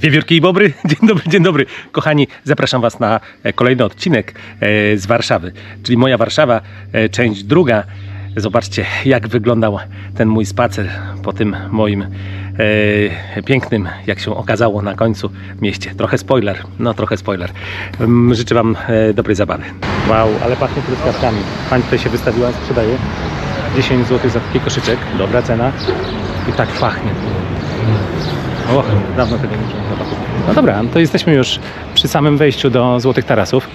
Wiewiórki i Bobry, dzień dobry, dzień dobry. Kochani, zapraszam Was na e, kolejny odcinek e, z Warszawy, czyli moja Warszawa, e, część druga. Zobaczcie, jak wyglądał ten mój spacer po tym moim e, pięknym, jak się okazało na końcu, mieście. Trochę spoiler, no trochę spoiler. Mm, Życzę Wam dobrej zabawy. Wow, ale pachnie truskawkami. Pani tutaj się wystawiła, sprzedaje 10 zł za taki koszyczek, dobra cena i tak pachnie. Och, dawno tego nie czułem. No dobra, to jesteśmy już przy samym wejściu do Złotych Tarasów.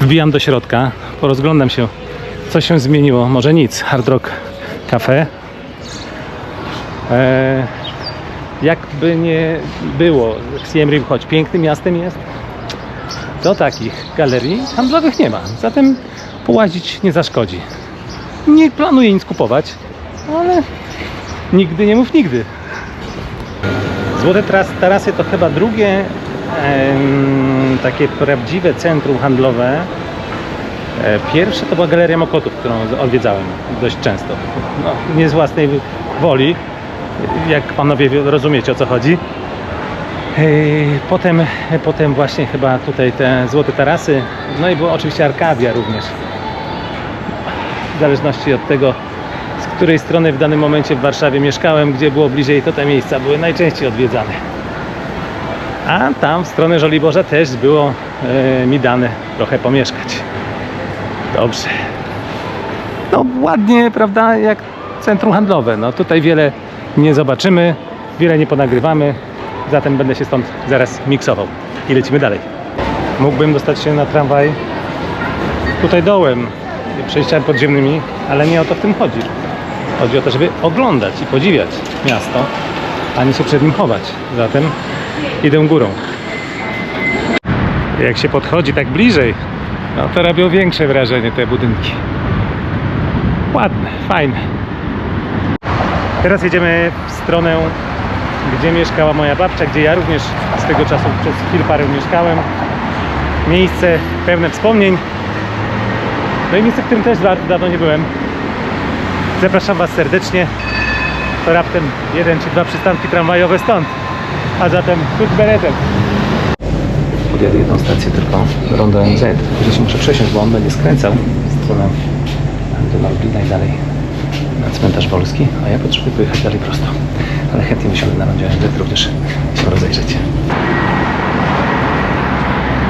Wbijam do środka, porozglądam się, co się zmieniło. Może nic. Hard Rock Cafe. Eee, jakby nie było, Siem Reap, choć pięknym miastem jest, to takich galerii handlowych nie ma. Zatem połazić nie zaszkodzi. Nie planuję nic kupować, ale nigdy nie mów nigdy. Złote Tarasy to chyba drugie takie prawdziwe centrum handlowe. E, Pierwsze to była Galeria Mokotów, którą odwiedzałem dość często. No, nie z własnej woli, jak panowie wie- rozumiecie o co chodzi. E, Potem, potem właśnie chyba tutaj te Złote Tarasy, no i była oczywiście Arkadia również. W zależności od tego, której strony w danym momencie w Warszawie mieszkałem, gdzie było bliżej, to te miejsca były najczęściej odwiedzane. A tam w stronę Żoliborza też było e, mi dane trochę pomieszkać. Dobrze. No ładnie, prawda, jak centrum handlowe. No tutaj wiele nie zobaczymy, wiele nie ponagrywamy, zatem będę się stąd zaraz miksował. I lecimy dalej. Mógłbym dostać się na tramwaj tutaj dołem, przejściami podziemnymi, ale nie o to w tym chodzi. Chodzi o to, żeby oglądać i podziwiać miasto, a nie się przed nim chować. Zatem idę górą. Jak się podchodzi tak bliżej, no to robią większe wrażenie te budynki. Ładne, fajne. Teraz jedziemy w stronę, gdzie mieszkała moja babcia, gdzie ja również z tego czasu przez chwilę parę mieszkałem. Miejsce pełne wspomnień. No i miejsce, w którym też dawno nie byłem. Zapraszam Was serdecznie. To raptem jeden czy dwa przystanki tramwajowe stąd. A zatem tuż beretem. Podjadę jedną stację tylko, rondo NZ. Się muszę przesiąść, bo on będzie skręcał w stronę do Lublina i dalej na cmentarz Wolski, a ja potrzebuję pojechać dalej prosto. Ale chętnie wysiądę na rondzie NZ również się rozejrzeć.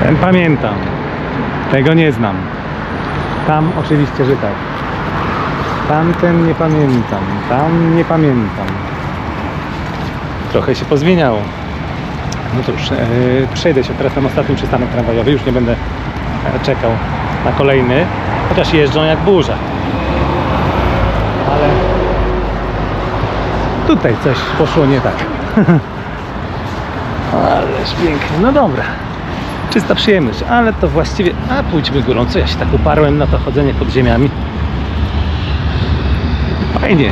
Ten pamiętam. Tego nie znam. Tam oczywiście, że tak. Tamten nie pamiętam, tam nie pamiętam. Trochę się pozmieniało. No już e, przejdę się teraz na ostatni przystanek tramwajowy, już nie będę e, czekał na kolejny, chociaż jeżdżą jak burza. Ale tutaj coś poszło nie tak. Ależ pięknie, no dobra. Czysta przyjemność, ale to właściwie... A pójdźmy górą, co ja się tak uparłem na to chodzenie pod ziemiami. Fajnie.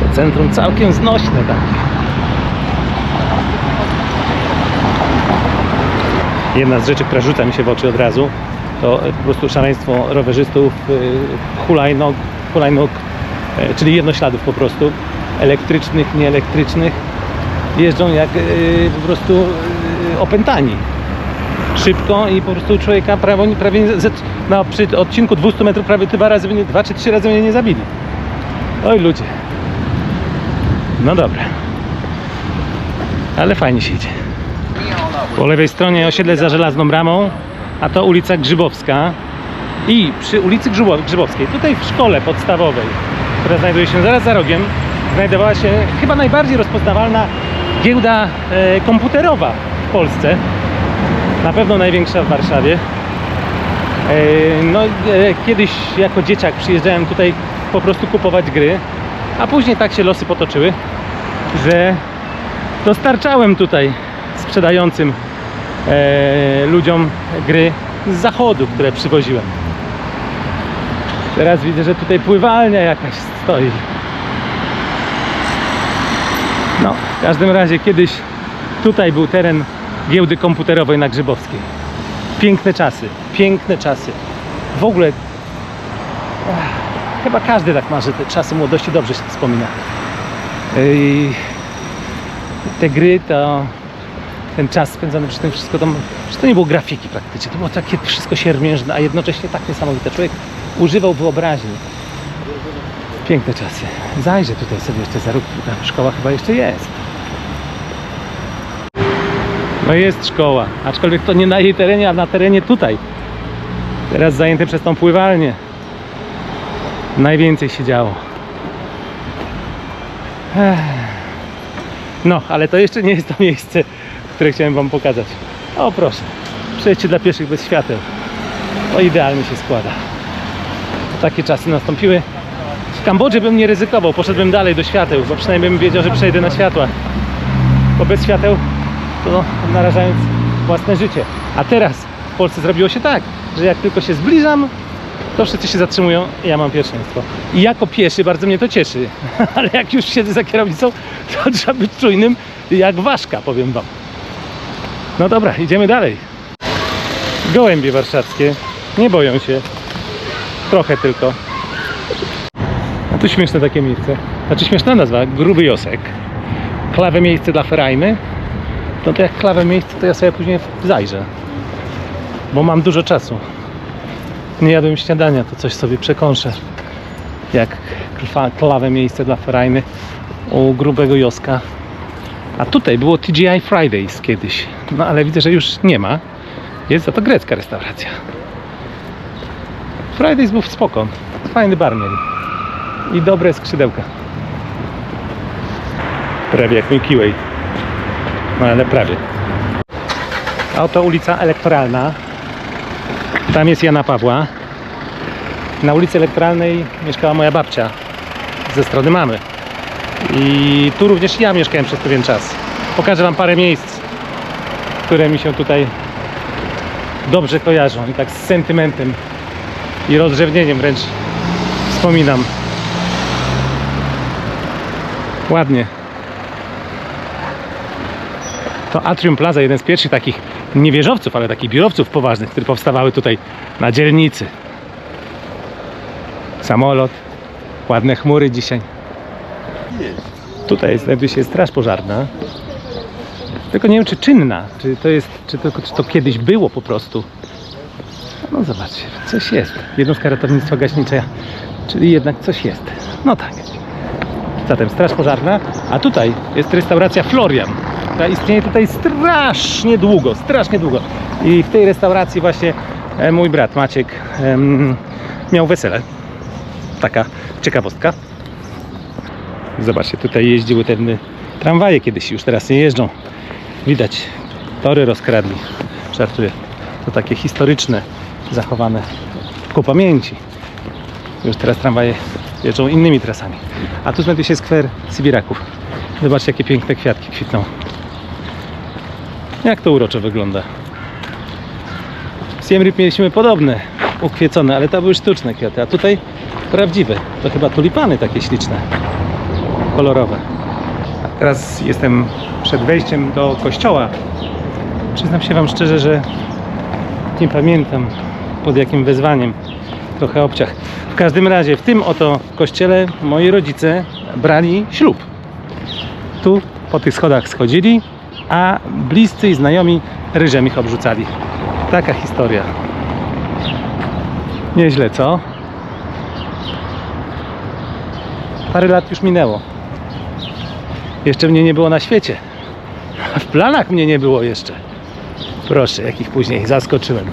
To centrum całkiem znośne tak. Jedna z rzeczy, która rzuca mi się w oczy od razu, to e, po prostu szaleństwo rowerzystów, y, hulajnog, hulajnog, e, czyli jednośladów po prostu, elektrycznych, nieelektrycznych, jeżdżą jak po prostu opętani. Szybko i po prostu człowieka prawie, prawie no, przy odcinku 200 metrów prawie dwa razy, dwa czy trzy razy mnie nie zabili. Oj ludzie. No dobra. Ale fajnie się idzie. Po lewej stronie osiedle za żelazną bramą, a to ulica Grzybowska. I przy ulicy Grzybo- Grzybowskiej, tutaj w szkole podstawowej, która znajduje się zaraz za rogiem, znajdowała się chyba najbardziej rozpoznawalna giełda e, komputerowa w Polsce. Na pewno największa w Warszawie. E, No, e, kiedyś jako dzieciak przyjeżdżałem tutaj po prostu kupować gry, a później tak się losy potoczyły, że dostarczałem tutaj sprzedającym e, ludziom gry z zachodu, które przywoziłem. Teraz widzę, że tutaj pływalnia jakaś stoi. No, w każdym razie kiedyś tutaj był teren giełdy komputerowej na Grzybowskiej. Piękne czasy, piękne czasy. W ogóle ach, chyba każdy tak ma, że te czasy młodości dobrze się wspomina. Te gry to ten czas spędzony przy tym wszystko, to, to nie było grafiki praktycznie, to było takie wszystko siermiężne, a jednocześnie tak niesamowite. Człowiek używał wyobraźni. Piękne czasy. Zajrzę tutaj sobie jeszcze za róg, ta szkoła chyba jeszcze jest. No jest szkoła, aczkolwiek to nie na jej terenie, a na terenie tutaj. Teraz zajęte przez tą pływalnię. Najwięcej się działo. No, ale to jeszcze nie jest to miejsce, które chciałem Wam pokazać. O proszę, przejście dla pieszych bez świateł. To idealnie się składa. Takie czasy nastąpiły. W Kambodży bym nie ryzykował, poszedłbym dalej do świateł, bo przynajmniej bym wiedział, że przejdę na światła. Bo bez świateł to narażając własne życie. A teraz w Polsce zrobiło się tak, że jak tylko się zbliżam, to wszyscy się zatrzymują ja mam pierwszeństwo. I jako pieszy bardzo mnie to cieszy. Ale jak już siedzę za kierownicą, to trzeba być czujnym jak ważka, powiem wam. No dobra, idziemy dalej. Gołębie warszawskie nie boją się. Trochę tylko. A tu śmieszne takie miejsce. Znaczy śmieszna nazwa, gruby josek. Klawe miejsce dla ferajny. No to jak klawe miejsce, to ja sobie później zajrzę. Bo mam dużo czasu. Nie jadłem śniadania, to coś sobie przekąszę. Jak klawe miejsce dla ferajny u grubego Joska. A tutaj było TGI Fridays kiedyś. No ale widzę, że już nie ma. Jest za to grecka restauracja. Fridays był spoko. Fajny bar mieli. I dobre skrzydełka. Prawie jak Milky Way. No ale prawie. A oto ulica Elektoralna. Tam jest Jana Pawła. Na ulicy Elektoralnej mieszkała moja babcia ze strony mamy. I tu również ja mieszkałem przez pewien czas. Pokażę Wam parę miejsc, które mi się tutaj dobrze kojarzą i tak z sentymentem i rozrzewnieniem wręcz wspominam. Ładnie. To Atrium Plaza, jeden z pierwszych takich nie wieżowców, ale takich biurowców poważnych, które powstawały tutaj na dzielnicy. Samolot, ładne chmury dzisiaj. Tutaj znajduje się straż pożarna. Tylko nie wiem, czy czynna, czy to jest, czy to, czy to kiedyś było po prostu. No zobaczcie, coś jest. Jednostka ratownictwa gaśniczego, czyli jednak coś jest. No tak. Zatem straż pożarna, a tutaj jest restauracja Florian, która istnieje tutaj strasznie długo, strasznie długo. I w tej restauracji właśnie e, mój brat Maciek miał wesele. Taka ciekawostka. Zobaczcie, tutaj jeździły te tramwaje kiedyś, już teraz nie jeżdżą. Widać, tory rozkradli. Żartuję. To takie historyczne, zachowane ku pamięci. Już teraz tramwaje jeżdżą innymi trasami. A tu znajduje się skwer Sybiraków. Zobaczcie, jakie piękne kwiatki kwitną. Jak to uroczo wygląda. W Siem mieliśmy podobne, ukwiecone, ale to były sztuczne kwiaty, a tutaj prawdziwe. To chyba tulipany takie śliczne, kolorowe. A teraz jestem przed wejściem do kościoła. Przyznam się Wam szczerze, że nie pamiętam pod jakim wezwaniem. Trochę obciach. W każdym razie w tym oto kościele moi rodzice brali ślub. Tu po tych schodach schodzili, a bliscy i znajomi ryżem ich obrzucali. Taka historia. Nieźle, co? Parę lat już minęło. Jeszcze mnie nie było na świecie. W planach mnie nie było jeszcze. Proszę, jakich później zaskoczyłem.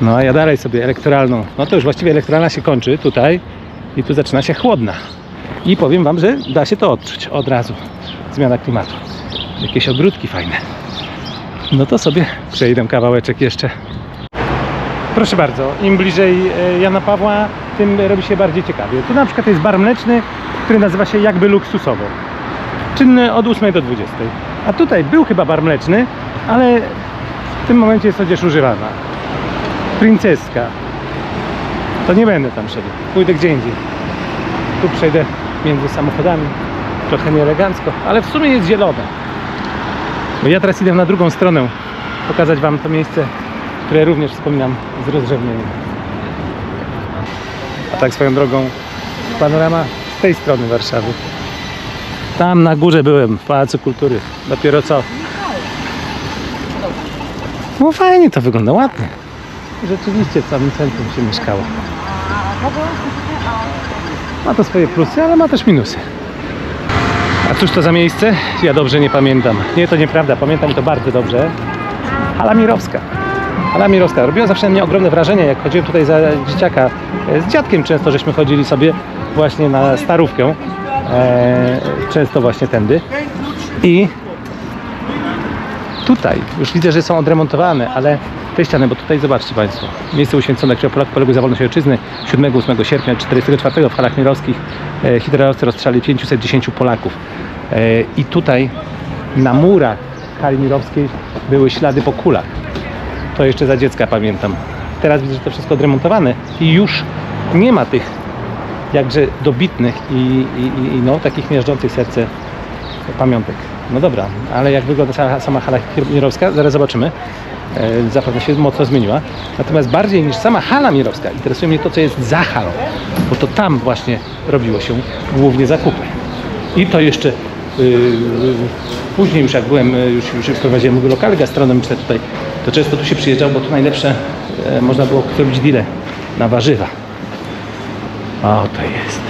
No a ja dalej sobie elektoralną. No to już właściwie elektoralna się kończy tutaj i tu zaczyna się chłodna. I powiem Wam, że da się to odczuć od razu. Zmiana klimatu. Jakieś ogródki fajne. No to sobie przejdę kawałeczek jeszcze. Proszę bardzo, im bliżej e, Jana Pawła, tym robi się bardziej ciekawie. Tu na przykład jest bar mleczny, który nazywa się jakby luksusowo. Czynny od 8 do 20. A tutaj był chyba bar mleczny, ale w tym momencie jest odzież używana. Princeska. To nie będę tam szedł. Pójdę gdzie indziej. Tu przejdę między samochodami. Trochę nieelegancko, ale w sumie jest zielone. Ja teraz idę na drugą stronę. Pokazać Wam to miejsce, które również wspominam z rozrzewnieniem. A tak swoją drogą panorama z tej strony Warszawy. Tam na górze byłem w Pałacu Kultury. Dopiero co No fajnie to wygląda, ładnie. Rzeczywiście w samym centrum się mieszkało. Ma to swoje plusy, ale ma też minusy. A cóż to za miejsce? Ja dobrze nie pamiętam. Nie, to nieprawda, pamiętam to bardzo dobrze. Hala Mirowska. Hala Mirowska. Robiła zawsze na mnie ogromne wrażenie, jak chodziłem tutaj za dzieciaka. E, Z dziadkiem często żeśmy chodzili sobie właśnie na starówkę. E, często właśnie tędy. I tutaj już widzę, że są odremontowane, ale te ściany, bo tutaj zobaczcie Państwo, miejsce uświęcone, które Polak poległ za wolność ojczyzny 7-8 sierpnia 1944 w halach mirowskich e, hitlerowcy rozstrzeli 510 Polaków. E, I tutaj na murach hali mirowskiej były ślady po kulach. To jeszcze za dziecka pamiętam. Teraz widzę, że to wszystko odremontowane i już nie ma tych jakże dobitnych i, i, i- i no, takich miażdżących serce pamiątek. No dobra, ale jak wygląda sama, sama hala mirowska, zaraz zobaczymy. E, Zapewne się mocno zmieniła. Natomiast bardziej niż sama hala mirowska interesuje mnie to, co jest za halą, bo to tam właśnie robiło się głównie zakupy. I to jeszcze yy, później już jak byłem, y, już, już prowadziłem lokale gastronomiczne tutaj, to często tu się przyjeżdżał, bo tu najlepsze e, można było zrobić deale na warzywa. O, to jest.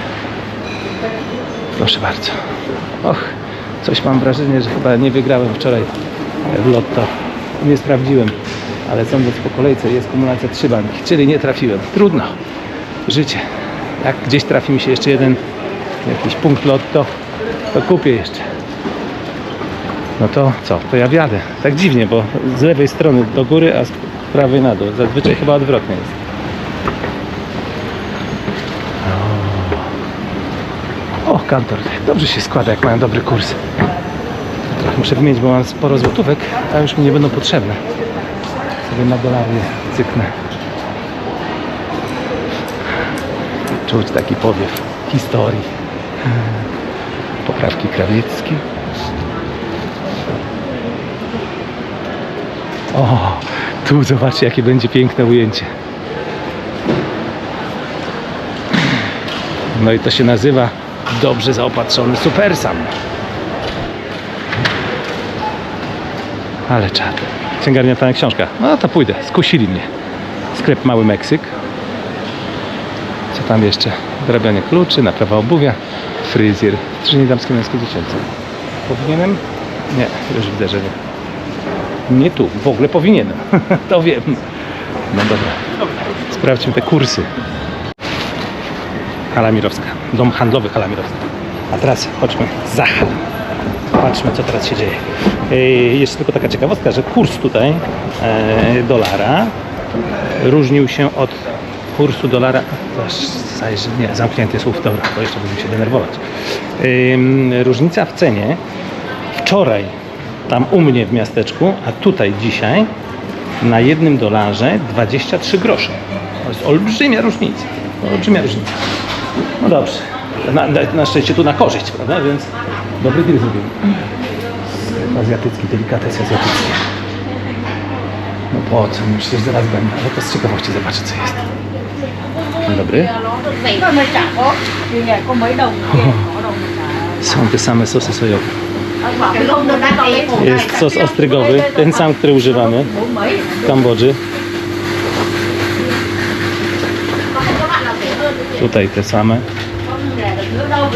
Proszę bardzo. Och, coś mam wrażenie, że chyba nie wygrałem wczoraj w lotto. Nie sprawdziłem, ale sądząc po kolejce jest kumulacja trzy bańki, czyli nie trafiłem. Trudno. Życie. Jak gdzieś trafi mi się jeszcze jeden jakiś punkt lotto, to kupię jeszcze. No to co? To ja wjadę. Tak dziwnie, bo z lewej strony do góry, a z prawej na dół. Zazwyczaj chyba odwrotnie jest. O, kantor. Dobrze się składa, jak mają dobry kurs. Muszę wymienić, bo mam sporo złotówek, a już mi nie będą potrzebne. Sobie na dolary je cyknę. Czuć taki powiew historii. Poprawki krawieckie. O, tu zobaczcie, jakie będzie piękne ujęcie. No i to się nazywa dobrze zaopatrzony Supersam. Ale czad. Księgarnia Tania Książka. No to pójdę, skusili mnie. Sklep Mały Meksyk. Co tam jeszcze? Dorabianie kluczy, naprawa obuwia, fryzjer, strzyżenie damskie, męskie, dziecięce. Powinienem? Nie, już widzę, że nie. Nie tu, w ogóle powinienem. to wiem. No dobra. Sprawdźmy te kursy. Hala Mirowska. Dom handlowy Hala Mirowska. A teraz chodźmy za halę. Patrzmy, co teraz się dzieje. Yy, Jeszcze tylko taka ciekawostka, że kurs tutaj e, dolara różnił się od kursu dolara. Nie, zamknięty słów, dobra, to jeszcze będziemy się denerwować. Ym, różnica w cenie wczoraj tam u mnie w miasteczku, a tutaj dzisiaj na jednym dolarze 23 grosze. To jest olbrzymia różnica. Olbrzymia różnica. No dobrze. Na, na, na szczęście tu na korzyść, prawda? Więc dobry deal zrobimy. Azjatycki, delikatesy azjatyckie. No po co? Myślę, że zaraz będę, ale to z ciekawości zobaczę, co jest. Dzień dobry. Są te same sosy sojowe. Jest sos ostrygowy, ten sam, który używamy w Kambodży. Tutaj te same.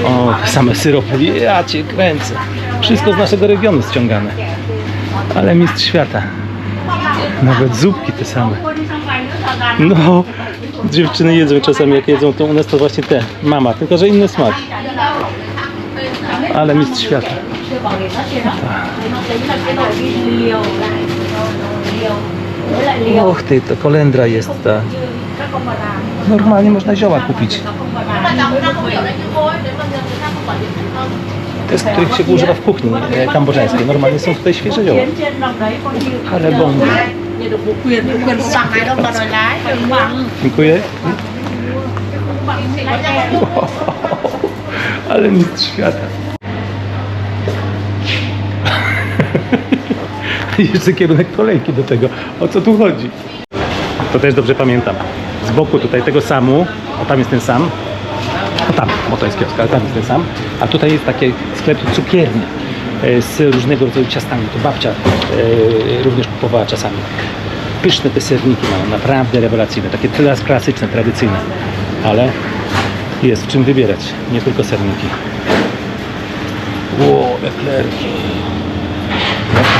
O, same syropy. Ja cię kręcę. Wszystko z naszego regionu ściągane. Ale mistrz świata. Nawet zupki te same. No, dziewczyny jedzą czasami, jak jedzą, to u nas to właśnie te. Mama, tylko że inny smak. Ale mistrz świata. Och ty, to kolendra jest ta. Normalnie można zioła kupić. Te, których się używa w kuchni e, kambodżańskiej. Normalnie są tutaj świeże zioła. Ale bằng Dziękuję. Ale mistrz świata. Jeszcze kierunek kolejki do tego. O co tu chodzi? To też dobrze pamiętam. Z boku tutaj tego samu, o tam jest ten sam. O tam, bo to jest kiosk, ale tam jest ten sam. A tutaj jest taki sklep cukiernia e, z różnego rodzaju ciastami. To babcia e, również kupowała czasami. Pyszne te serniki mają, naprawdę rewelacyjne, takie teraz klasyczne, tradycyjne, ale jest w czym wybierać, nie tylko serniki. Ło, eklerki.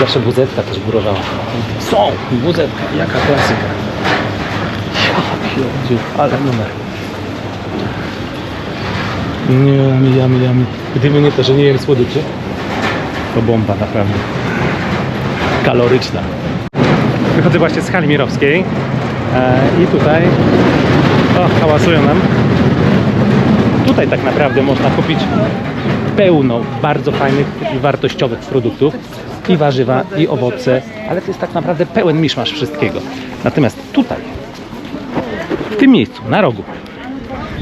Zawsze buzetka też górowała. Są, buzetka, jaka klasyka. Ja ale numer. Nie, jamy, jamy. Gdyby nie to, że nie jem słodyczy, to bomba naprawdę. Kaloryczna. Wychodzę właśnie z hali mirowskiej e, i tutaj o, hałasują nam. Tutaj tak naprawdę można kupić pełno bardzo fajnych i wartościowych produktów i warzywa, i owoce, ale to jest tak naprawdę pełen miszmasz wszystkiego. Natomiast tutaj, w tym miejscu, na rogu,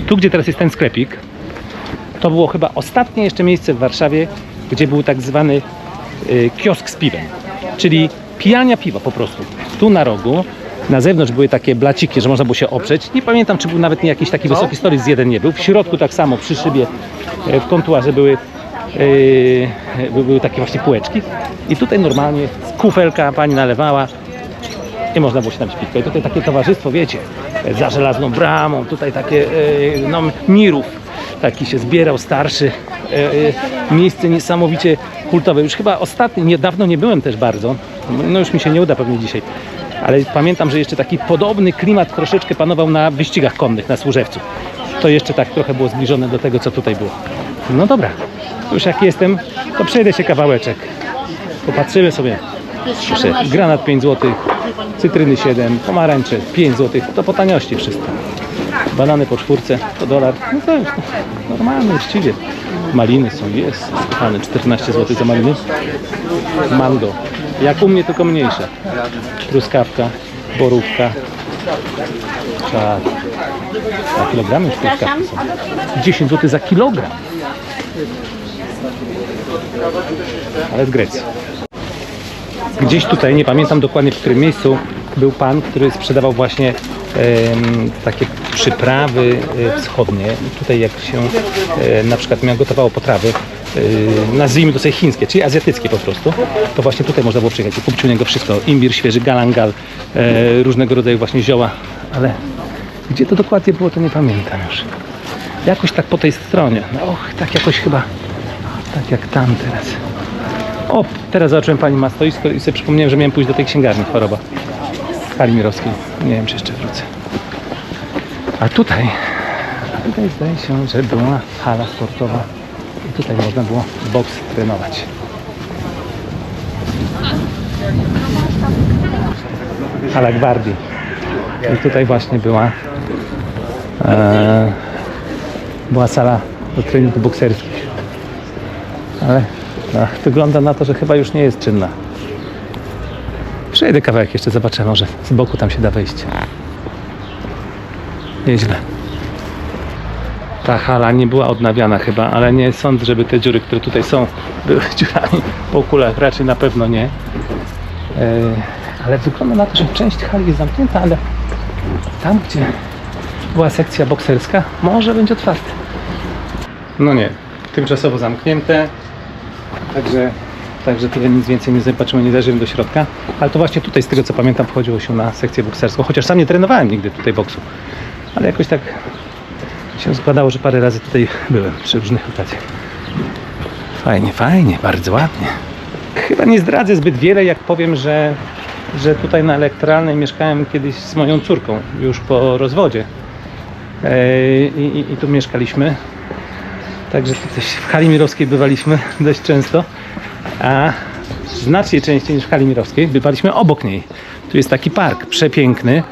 tu gdzie teraz jest ten sklepik, to było chyba ostatnie jeszcze miejsce w Warszawie, gdzie był tak zwany y, kiosk z piwem, czyli pijania piwa po prostu. Tu na rogu, na zewnątrz były takie blaciki, że można było się oprzeć. Nie pamiętam, czy był nawet nie jakiś taki wysoki stolik z jeden nie był. W środku tak samo, przy szybie, e, w kontuarze były, by- były takie właśnie półeczki. I tutaj normalnie kufelka pani nalewała i można było się napić piwka. I tutaj takie towarzystwo, wiecie, za żelazną bramą, tutaj takie, e, no, mirów, taki się zbierał starszy, e, e, miejsce niesamowicie kultowe. Już chyba ostatni, niedawno nie byłem też bardzo, no już mi się nie uda pewnie dzisiaj, ale pamiętam, że jeszcze taki podobny klimat troszeczkę panował na wyścigach konnych na Służewcu. To jeszcze tak trochę było zbliżone do tego, co tutaj było. No dobra, już jak jestem, to przejdę się kawałeczek. Popatrzymy sobie. Proszę, granat 5 zł, cytryny 7, pomarańcze 5 zł, to po taniości wszystko. Banany po czwórce, to dolar, no to już normalnie, uczciwie. Maliny są, jest, kochane, 14 zł za maliny. Mango, jak u mnie, tylko mniejsze. Truskawka, borówka. A kilogramy już truskawki są. 10 zł za kilogram. Ale z Grecji. Gdzieś tutaj, nie pamiętam dokładnie w którym miejscu, był pan, który sprzedawał właśnie takie przyprawy e, wschodnie. Tutaj jak się e, na przykład gotowało potrawy, e, nazwijmy to sobie chińskie, czyli azjatyckie po prostu, to właśnie tutaj można było przyjechać i kupić u niego wszystko. Imbir świeży, galangal, różnego rodzaju właśnie zioła, ale gdzie to dokładnie było, to nie pamiętam już. Jakoś tak po tej stronie. Och, tak jakoś chyba, tak jak tam teraz. O, teraz zobaczyłem pani ma stoisko i sobie przypomniałem, że miałem pójść do tej księgarni choroba. W hali mirowskiej. Nie wiem, czy jeszcze wrócę. A tutaj, tutaj zdaje się, że była hala sportowa i tutaj można było boks trenować. Hala Gwardii. I tutaj właśnie była e, była sala do treningów bokserskich. Ale no, wygląda na to, że chyba już nie jest czynna. Przejdę kawałek jeszcze, zobaczę, może z boku tam się da wejść. Nieźle. Ta hala nie była odnawiana chyba, ale nie sądzę, żeby te dziury, które tutaj są, były dziurami po kulach. Raczej na pewno nie. E, ale wygląda na to, że część hali jest zamknięta, ale tam, gdzie była sekcja bokserska, może będzie otwarte. No nie, tymczasowo zamknięte. Także, także tyle nic więcej nie zobaczymy, nie zajrzymy do środka. Ale to właśnie tutaj, z tego co pamiętam, wchodziło się na sekcję bokserską. Chociaż sam nie trenowałem nigdy tutaj boksu. Ale jakoś tak się składało, że parę razy tutaj byłem przy różnych okazjach. Fajnie, fajnie, bardzo ładnie. Chyba nie zdradzę zbyt wiele, jak powiem, że, że tutaj na elektralnej mieszkałem kiedyś z moją córką, już po rozwodzie. Eee, I, i, tu mieszkaliśmy. Także w hali mirowskiej bywaliśmy dość często, a znacznie częściej niż w hali mirowskiej bywaliśmy obok niej. Tu jest taki park przepiękny,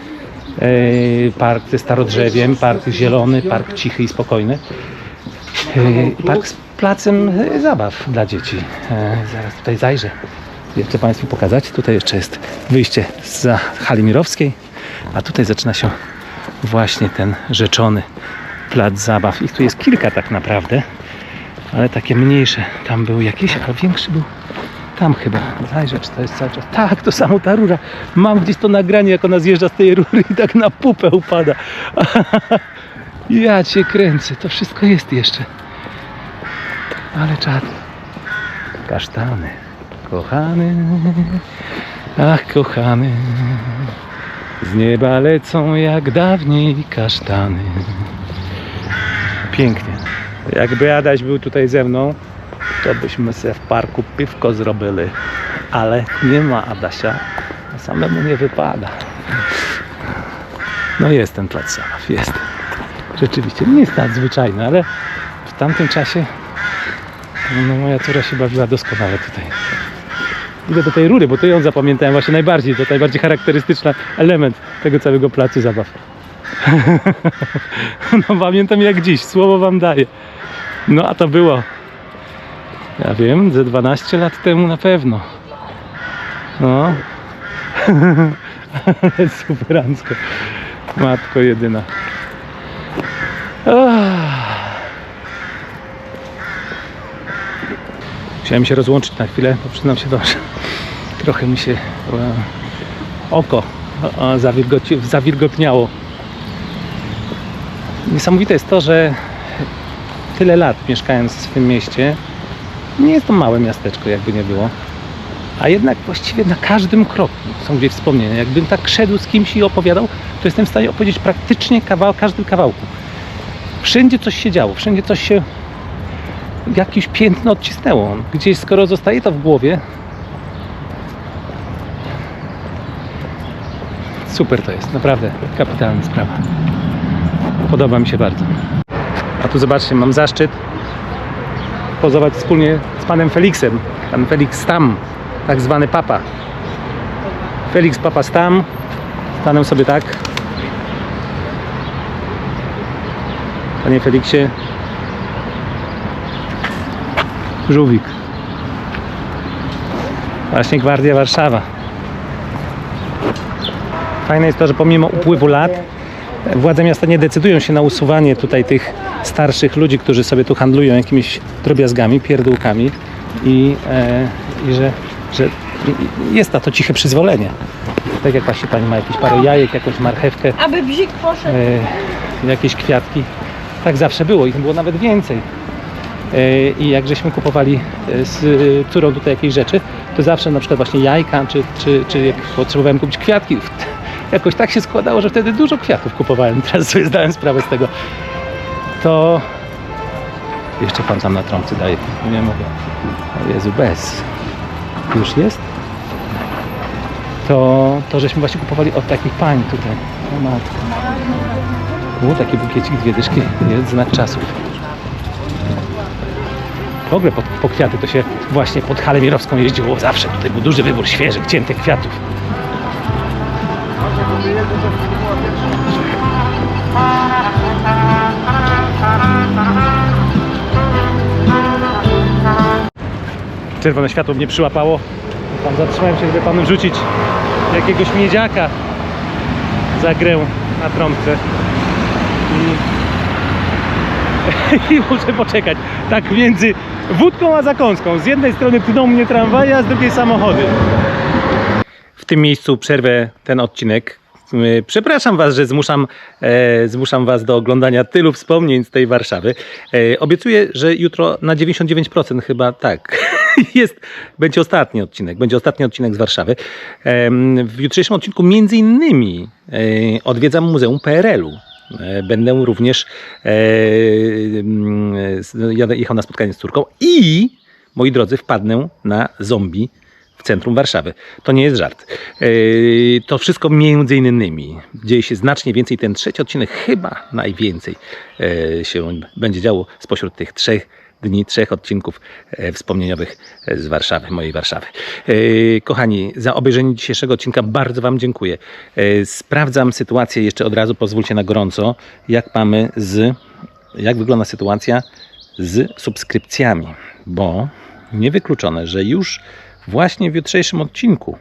park ze starodrzewiem, park zielony, park cichy i spokojny. E, Park z placem e, zabaw dla dzieci. Zaraz tutaj zajrzę. Chcę Państwu pokazać. Tutaj jeszcze jest wyjście z hali mirowskiej, a tutaj zaczyna się właśnie ten rzeczony plac zabaw. Ich tu jest kilka tak naprawdę, ale takie mniejsze. Tam był jakiś, a większy był tam chyba. Zajrzę, czy to jest cały czas. Tak, to samo ta rura. Mam gdzieś to nagranie, jak ona zjeżdża z tej rury i tak na pupę upada. Ja cię kręcę, to wszystko jest jeszcze. Ale czad. Kasztany. Kochany. Ach, kochany. Z nieba lecą jak dawniej kasztany. Pięknie. Jakby Adaś był tutaj ze mną, to byśmy sobie w parku piwko zrobili. Ale nie ma Adasia, a samemu nie wypada. No jest ten plac zabaw, jest. Rzeczywiście, nie jest nadzwyczajny, ale w tamtym czasie no, moja córa się bawiła doskonale tutaj. Idę do tej rury, bo to ją zapamiętałem właśnie najbardziej. To najbardziej charakterystyczny element tego całego placu zabaw. no pamiętam jak dziś, słowo wam daję. No a to było, ja wiem, ze 12 lat temu na pewno. No. Ale superancko. Matko jedyna. Ah. Chciałem się rozłączyć na chwilę, bo przyznam się wam, że trochę mi się e, oko zawilgotniało. Niesamowite jest to, że tyle lat mieszkając w tym mieście, nie jest to małe miasteczko, jakby nie było, a jednak właściwie na każdym kroku są gdzieś wspomnienia. Jakbym tak szedł z kimś i opowiadał, to jestem w stanie opowiedzieć praktycznie kawał, każdym kawałku. Wszędzie coś się działo, wszędzie coś się jakieś piętno odcisnęło. Gdzieś skoro zostaje to w głowie, super to jest, naprawdę kapitalna sprawa. Podoba mi się bardzo. A tu zobaczcie, mam zaszczyt pozować wspólnie z panem Feliksem. Pan Felix Stam, tak zwany papa. Felix Papa Stam. Stanę sobie tak. Panie Feliksie, Żółwik. Właśnie Gwardia Warszawa. Fajne jest to, że pomimo upływu lat władze miasta nie decydują się na usuwanie tutaj tych starszych ludzi, którzy sobie tu handlują jakimiś drobiazgami, pierdółkami i, e, i że, że jest na to ciche przyzwolenie. Tak jak właśnie pani ma jakieś parę jajek, jakąś marchewkę, Aby bzik poszedł. e, jakieś kwiatki. Tak zawsze było, ich było nawet więcej. E, I jak żeśmy kupowali e, z e, córą tutaj jakieś rzeczy, to zawsze na przykład właśnie jajka, czy, czy, czy jak potrzebowałem kupić kwiatki, jakoś tak się składało, że wtedy dużo kwiatów kupowałem. Teraz sobie zdałem sprawę z tego. To jeszcze pan tam na trąbce daje. Nie mogę. O Jezu, bez. Już jest? To, to żeśmy właśnie kupowali od takich pań tutaj. O matko. Było taki bukiecik, dwie dyszki, jest znak czasów. W ogóle po, po kwiaty to się właśnie pod halę mirowską jeździło zawsze. Tutaj był duży wybór świeżych, ciętych kwiatów. Czerwone światło mnie przyłapało. Tam zatrzymałem się, żeby panu rzucić jakiegoś miedziaka za grę na trąbce. I, I muszę poczekać. Tak między wódką a zakąską. Z jednej strony pną mnie tramwaje, a z drugiej samochody. W tym miejscu przerwę ten odcinek. Przepraszam Was, że zmuszam, e, zmuszam Was do oglądania tylu wspomnień z tej Warszawy. E, obiecuję, że jutro na 99% chyba tak. Jest, będzie ostatni odcinek, będzie ostatni odcinek z Warszawy. W jutrzejszym odcinku między innymi e, odwiedzam Muzeum PRL-u. E, Będę również e, mm, jechał na spotkanie z córką i, moi drodzy, wpadnę na zombie w centrum Warszawy. To nie jest żart. To wszystko między innymi. Dzieje się znacznie więcej. Ten trzeci odcinek chyba najwięcej się będzie działo spośród tych trzech dni, trzech odcinków e, wspomnieniowych z Warszawy, mojej Warszawy. E, Kochani, za obejrzenie dzisiejszego odcinka bardzo Wam dziękuję. E, Sprawdzam sytuację jeszcze od razu, pozwólcie na gorąco, jak mamy z, jak wygląda sytuacja z subskrypcjami, bo niewykluczone, że już właśnie w jutrzejszym odcinku,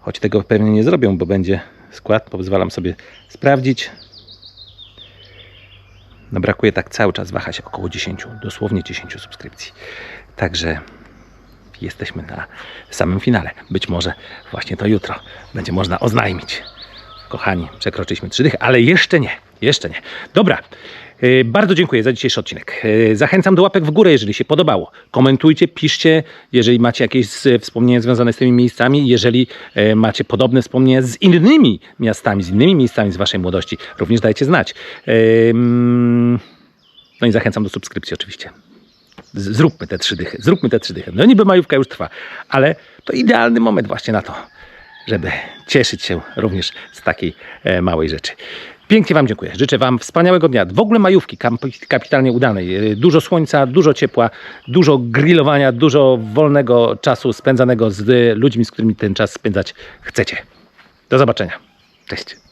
choć tego pewnie nie zrobią, bo będzie skład, pozwalam sobie sprawdzić, no brakuje tak cały czas, waha się około 10, dosłownie 10 subskrypcji. Także jesteśmy na samym finale. Być może właśnie to jutro będzie można oznajmić kochani, przekroczyliśmy trzy dychy, ale jeszcze nie, jeszcze nie. Dobra, bardzo dziękuję za dzisiejszy odcinek. Yy, Zachęcam do łapek w górę, jeżeli się podobało. Komentujcie, piszcie, jeżeli macie jakieś e, wspomnienia związane z tymi miejscami, jeżeli e, macie podobne wspomnienia z innymi miastami, z innymi miejscami z waszej młodości, również dajcie znać. Mm, No i zachęcam do subskrypcji oczywiście. Zróbmy te trzy dychy, zróbmy te trzy dychy. No niby majówka już trwa, ale to idealny moment właśnie na to, żeby cieszyć się również z takiej e, małej rzeczy. Pięknie Wam dziękuję. Życzę Wam wspaniałego dnia. W ogóle majówki kapitalnie udanej. Dużo słońca, dużo ciepła, dużo grillowania, dużo wolnego czasu spędzanego z ludźmi, z którymi ten czas spędzać chcecie. Do zobaczenia. Cześć.